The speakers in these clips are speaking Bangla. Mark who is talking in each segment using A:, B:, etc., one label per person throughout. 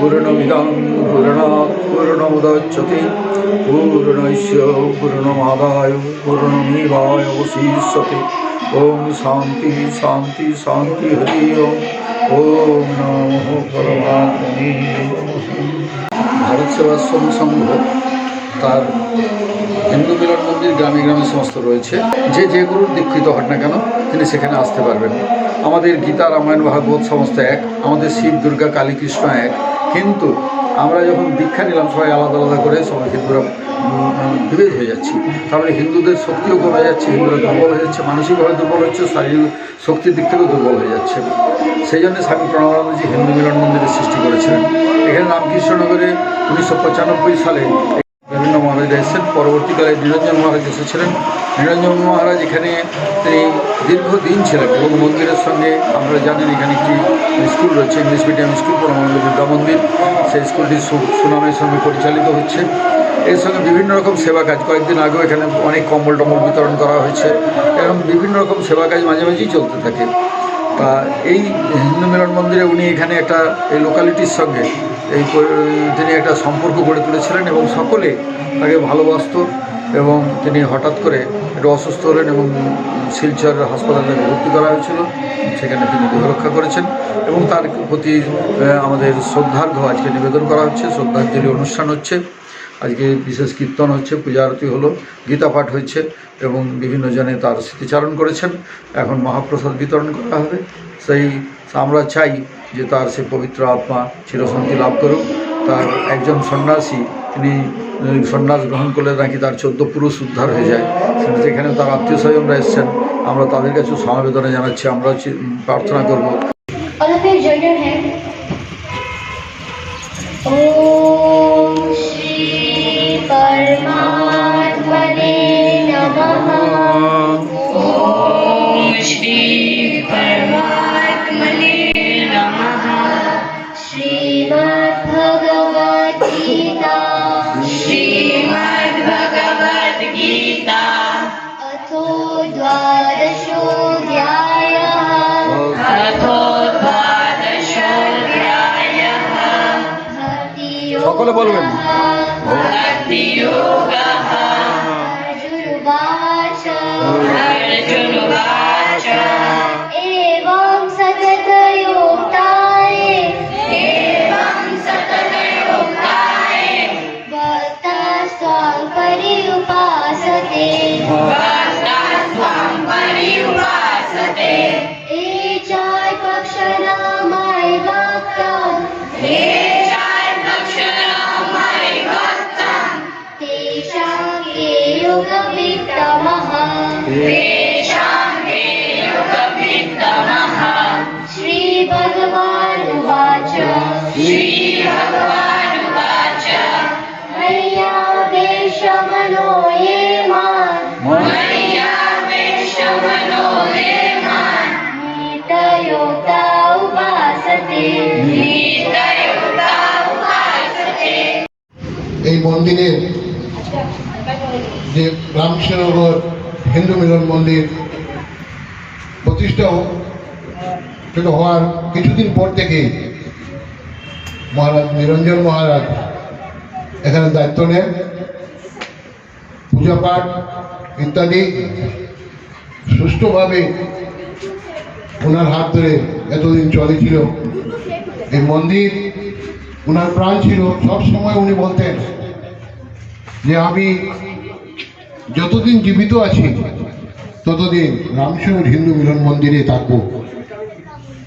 A: পূর্ণমিদং পূর্ণাৎ পূর্ণমুদচ্যতে পূর্ণৈশ্য পূর্ণমাদায় পূর্ণমেবায় অবশিষ্যতে ওম শান্তি শান্তি শান্তি হরি ওম নমো পরমাত্মনে ভারত সেবাশ্রম সংঘ তার হিন্দু মিলন মন্দির গ্রামে গ্রামে সমস্ত রয়েছে। যে যে গুরুর দীক্ষিত হন না কেন, তিনি সেখানে আসতে পারবেন। আমাদের গীতা, রামায়ণ, ভাগবত সমস্ত এক। আমাদের শিব, দুর্গা, কালীকৃষ্ণ এক। কিন্তু আমরা যখন দীক্ষা নিলাম, সবাই আলাদা আলাদা করে সবাই হিন্দুরা বিভেদ হয়ে যাচ্ছি। তাহলে হিন্দুদের শক্তিও কমে যাচ্ছে, হিন্দুরা দুর্বল হয়ে যাচ্ছে, মানসিকভাবে দুর্বল হচ্ছে, শারীরিক শক্তির দিক থেকেও দুর্বল হয়ে যাচ্ছে। সেই জন্য স্বামী প্রণবানন্দজি হিন্দু মিলন মন্দিরের সৃষ্টি করেছিলেন। এখানে রামকৃষ্ণনগরে উনিশশো পঁচানব্বই সালে বিভিন্ন মহারাজরা এসেছেন। পরবর্তীকালে নিরঞ্জন মহারাজ এসেছিলেন। নিরঞ্জন মহারাজ এখানে তিনি দীর্ঘদিন ছিলেন এবং মন্দিরের সঙ্গে আমরা জানেন এখানে একটি স্কুল রয়েছে, ইংলিশ মিডিয়াম স্কুল পরমানন্দ বিদ্যা মন্দির। সেই স্কুলটি সুনামের সঙ্গে পরিচালিত হচ্ছে। এর সঙ্গে বিভিন্ন রকম সেবা কাজ। কয়েকদিন আগেও এখানে অনেক কম্বল টম্বল বিতরণ করা হয়েছে। এরকম বিভিন্ন রকম সেবা কাজ মাঝে মাঝেই চলতে থাকে। তা এই হিন্দু মিলন মন্দিরে উনি এখানে একটা, এই লোকালিটির সঙ্গে, এই তিনি একটা সম্পর্ক গড়ে তুলেছিলেন এবং সকলে তাকে ভালোবাসত এবং তিনি হঠাৎ করে একটু অসুস্থ হলেন এবং শিলচর হাসপাতালে ভর্তি করা হয়েছিল, সেখানে তিনি দেহরক্ষা করেছেন এবং তার প্রতি আমাদের শ্রদ্ধার্ঘ আজকে নিবেদন করা হচ্ছে, শ্রদ্ধাঞ্জলি অনুষ্ঠান হচ্ছে। আজকে বিশেষ কীর্তন হচ্ছে, পূজা আরতি হলো, গীতা পাঠ হয়েছে এবং বিভিন্ন জনে তার স্মৃতিচারণ করেছেন। এখন মহাপ্রসাদ বিতরণ করা হবে। সেই আমরা চাই যে তার সেই পবিত্র আত্মা চিরশান্তি লাভ করুক। তার একজন সন্ন্যাসী, তিনি সন্ন্যাস গ্রহণ করলে নাকি তার চোদ্দ পুরুষ উদ্ধার হয়ে যায়। যেখানে তার আত্মীয় স্বজনরা এসছেন, আমরা তাদের কাছেও সমবেদনা জানাচ্ছি, আমরা প্রার্থনা করব।
B: कर्मात्मने नमः
C: ॐ श्री परमात्मने नमः
B: श्रीमद्भगवद्गीता।
C: श्रीमद्भगवद्गीता
B: अथो द्वादशोऽध्यायः। अथो द्वादशोऽध्यायः।
C: सकल बोलवे
B: भक्तास्त्वां पर्युपासते
C: भक्ता त्वां पर्युपासते
B: ये चापक्षरामाय भक्तं
C: हे चार्दक्षरामाय भक्तम्
B: तेषां के योगवित्तमः
C: तेषां हे योगवित्तमः
B: श्रीभगवानुवाच
C: श्रीभगवानुवाच
D: এই মন্দিরের যে রামকৃষ্ণনগর হিন্দু মিলন মন্দির প্রতিষ্ঠা সেটা হওয়ার কিছুদিন পর থেকে মহারাজ নিরঞ্জন মহারাজ এখানে দায়িত্ব নেন। পূজা পাঠ ইত্যাদি সুষ্ঠুভাবে ওনার হাত ধরে এতদিন চলেছিল। এই মন্দির ওনার প্রাণ ছিল। সব সময় উনি বলতেন যে আমি যতদিন জীবিত আছি, ততদিন রামসুর হিন্দু মিলন মন্দিরে থাকব।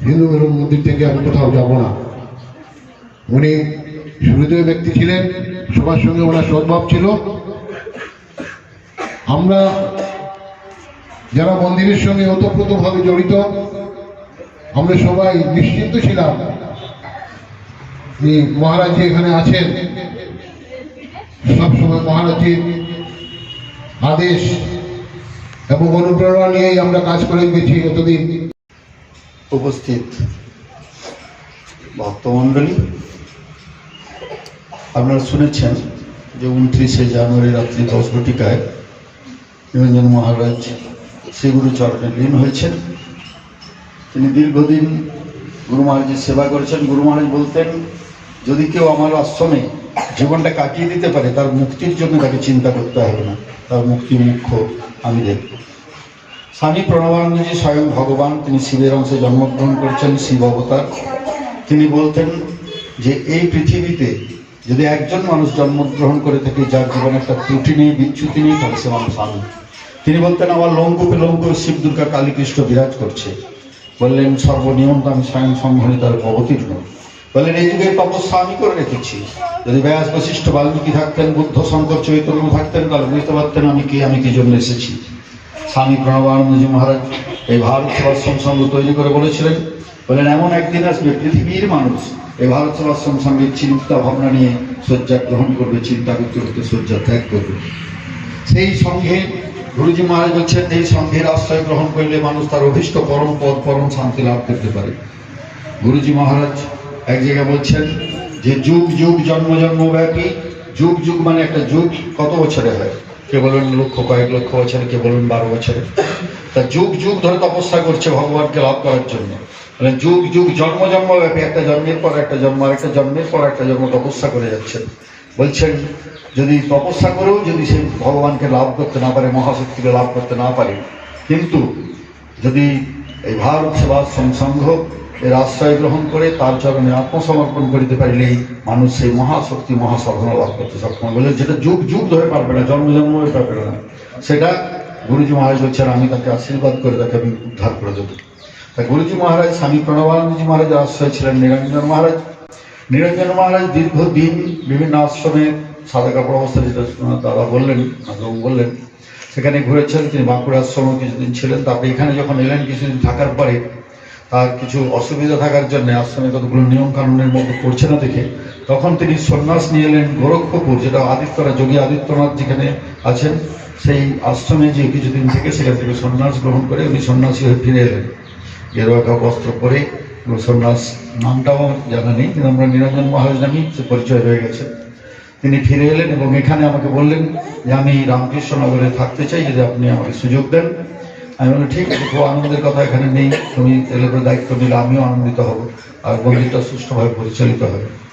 D: হিন্দু মিলন মন্দির থেকে আমি কোথাও যাব না। উনি সুহৃদয় ব্যক্তি ছিলেন, সবার সঙ্গে ওনার সদ্ভাব ছিল। আমরা যারা মন্দিরের সঙ্গে ওতপ্রোতভাবে জড়িত, আমরা সবাই নিশ্চিন্ত ছিলাম যে মহারাজ এখানে আছেন সবসময় মহারাজের আদেশ এবং অনুপ্রেরণা নিয়েই আমরা কাজ করে গেছি এতদিন।
E: উপস্থিত ভক্তমণ্ডলী, আপনারা শুনেছেন যে উনত্রিশে জানুয়ারি রাত্রি দশ ঘটিকায় নিরঞ্জন মহারাজ শ্রীগুরু চরণে লীন হয়েছেন। তিনি দীর্ঘদিন গুরু মহারাজের সেবা করেছেন। গুরু মহারাজ বলতেন,
A: যদি কেউ আমার আশ্রমে জীবনটা কাটিয়ে দিতে পারে, তার মুক্তির জন্য তাকে চিন্তা করতে হবে না। তার মুক্তি মুখ্য, আমি দেখব। স্বামী প্রণবানন্দজি স্বয়ং ভগবান, তিনি শিবের অংশে জন্মগ্রহণ করেছেন, শিব অবতার। তিনি বলতেন যে, এই পৃথিবীতে যদি একজন মানুষ জন্মগ্রহণ করে থাকে, যার জীবনে একটা ত্রুটি নেই, বিচ্যুতি নেই, তাহলে সে মানুষ আমি তিনি বলতেন, আমার লঙ্কুপে লঙ্কুপ শিব দুর্গা কালীকৃষ্ণ বিরাজ করছে। বললেন, সর্বনিয়ম তো আমি স্বয়ং সংঘনী তার অবতীর্ণ। বললেন এই যুগের তপস্যা আমি করে রেখেছি। যদি ব্যাস বশিষ্ঠ বাল্মীকি থাকতেন, বুদ্ধ শঙ্কর চৈতন্য থাকতেন, তাহলে বুঝতে পারতেন আমি কে, আমি কি জন্য এসেছি। স্বামী প্রণবানন্দজি মহারাজ এই ভারত সংঘ তৈরি করে বলেছিলেন, বলেন, এমন একদিন আসবে পৃথিবীর মানুষ, এই ভারত সেবাশ্রম সংঘের চিন্তা ভাবনা নিয়ে শয্যা গ্রহণ করবে, চিন্তা করতে করতে শয্যা ত্যাগ করবে। সেই সঙ্গে গুরুজি মহারাজ বলছেন, এই সংঘের আশ্রয় গ্রহণ করলে মানুষ তার অভিষ্ট পরম পদ, পরম শান্তি লাভ করতে পারে। গুরুজি মহারাজ এক জায়গায় বলছেন যে যুগ যুগ, জন্ম জন্ম ব্যাপী। যুগ যুগ মানে একটা যুগ, কত বছরে হয়? কে বলেন লক্ষ, কয়েক লক্ষ বছরে, কে বলেন বারো বছরে? তা যুগ যুগ ধরে তপস্যা করছে ভগবানকে লাভ করার জন্য। মানে যুগ যুগ, জন্ম জন্ম ব্যাপী, একটা জন্মের পর একটা জন্ম একটা জন্মের পর একটা জন্ম তপস্যা করে যাচ্ছেন। বলছেন, যদি তপস্যা করেও যদি সে ভগবানকে লাভ করতে না পারে, মহাশক্তিকে লাভ করতে না পারে, কিন্তু যদি এই ভারত সেবাশ্রম সংঘ এর আশ্রয় গ্রহণ করে, তার চরণে আত্মসমর্পণ করিতে পারিলেই মানুষ সেই মহাশক্তি মহাসাধনা লাভ করতে সক্ষম বলে যেটা যুগ যুগ ধরে পারবে না, জন্ম হয়ে পারবে না। সেটা গুরুজি মহারাজ বলছেন, আমি তাকে আশীর্বাদ করে তাকে আমি উদ্ধার করে দেবো। তা গুরুজি মহারাজ, স্বামী প্রণবানন্দজি মহারাজের আশ্রয় ছিলেন নিরঞ্জন মহারাজ। নিরঞ্জন মহারাজ দীর্ঘদিন বিভিন্ন আশ্রমে সাদা কাপড় অবস্থা যেটা দাদা বললেন বললেন, সেখানে ঘুরেছেন, তিনি বাঁকুড়া আশ্রমে কিছুদিন ছিলেন। তারপরে এখানে যখন এলেন, কিছুদিন থাকার পরে তার কিছু অসুবিধা থাকার জন্য আশ্রমে কতগুলো নিয়ম কানুনের মধ্যে পড়ছে না দেখে, তখন তিনি সন্ন্যাস নিয়ে এলেন গোরক্ষপুর, যেটা আদিত্যনাথ যোগী আদিত্যনাথ যেখানে আছেন, সেই আশ্রমে যে কিছুদিন থেকে সেখান থেকে সন্ন্যাস গ্রহণ করে উনি সন্ন্যাসী হয়ে ফিরে এলেন। গেরুয়া কাপ বস্ত্র পরে সন্ন্যাস নামটাও জানা নেই, কিন্তু আমরা নিরঞ্জন মহারাজ সে পরিচয় হয়ে গেছে। তিনি ফিরে এলেন এবং এখানে আমাকে বললেন যে আমি রামকৃষ্ণনগরে থাকতে চাই, যদি আপনি আমাকে সুযোগ দেন। আমি বললাম, ঠিক আছে, খুব আনন্দের কথা এখানে নেই। তুমি এলাকার দায়িত্ব নিলে আমিও আনন্দিত হব। আর মন্দিরটা সুষ্ঠুভাবে পরিচালিত হবে।